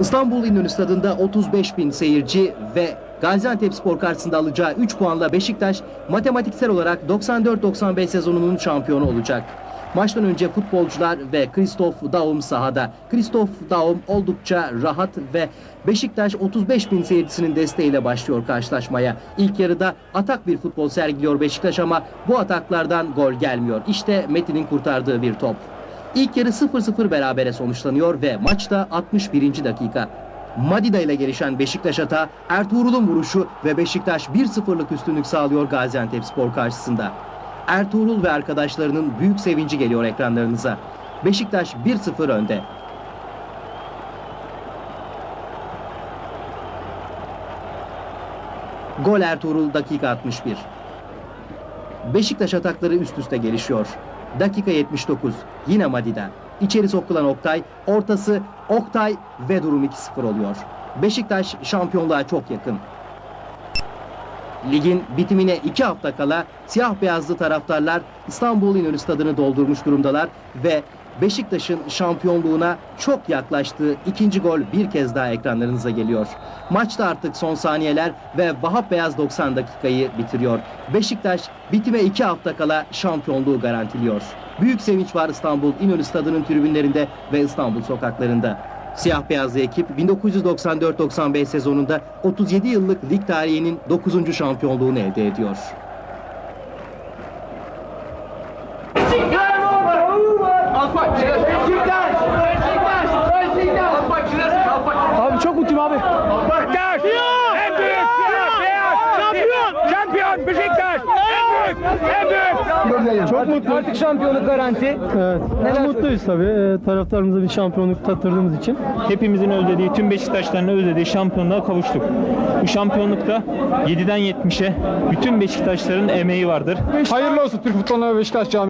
İstanbul İnönü Stadı'nda 35 bin seyirci ve Gaziantep Spor karşısında alacağı 3 puanla Beşiktaş matematiksel olarak 94-95 sezonunun şampiyonu olacak. Maçtan önce futbolcular ve Christoph Daum sahada. Christoph Daum oldukça rahat ve Beşiktaş 35 bin seyircisinin desteğiyle başlıyor karşılaşmaya. İlk yarıda atak bir futbol sergiliyor Beşiktaş ama bu ataklardan gol gelmiyor. İşte Metin'in kurtardığı bir top. İlk yarı 0-0 berabere sonuçlanıyor ve maçta 61. dakika. Madida ile gelişen Beşiktaş ata Ertuğrul'un vuruşu ve Beşiktaş 1-0'lık üstünlük sağlıyor Gaziantep Spor karşısında. Ertuğrul ve arkadaşlarının büyük sevinci geliyor ekranlarınıza. Beşiktaş 1-0 önde. Gol Ertuğrul dakika 61. Beşiktaş atakları üst üste gelişiyor. Dakika 79. Yine Madida. İçeri sokulan Oktay, ortası Oktay ve durum 2-0 oluyor. Beşiktaş şampiyonluğa çok yakın. Ligin bitimine iki hafta kala siyah beyazlı taraftarlar İstanbul İnönü Stadı'nı doldurmuş durumdalar ve Beşiktaş'ın şampiyonluğuna çok yaklaştığı ikinci gol bir kez daha ekranlarınıza geliyor. Maçta artık son saniyeler ve Vahap Beyaz 90 dakikayı bitiriyor. Beşiktaş bitime iki hafta kala şampiyonluğu garantiliyor. Büyük sevinç var İstanbul İnönü Stadı'nın tribünlerinde ve İstanbul sokaklarında. Siyah beyazlı ekip 1994-95 sezonunda 37 yıllık lig tarihinin 9. şampiyonluğunu elde ediyor. Abi çok mutluyum abi. Beşiktaş! En büyük! Şampiyon! Şampiyon! Beşiktaş! En büyük! En büyük! Çok mutluyum. Artık şampiyonluk garanti. Evet. Neler mutluyuz tabii. Ee, taraftarımıza bir şampiyonluk tattırdığımız için. hepimizin özlediği, tüm Beşiktaşların özlediği şampiyonluğa kavuştuk. Bu şampiyonlukta 7'den 70'e bütün Beşiktaşların emeği vardır. Hayırlı olsun Türk futboluna ve Beşiktaş Camii.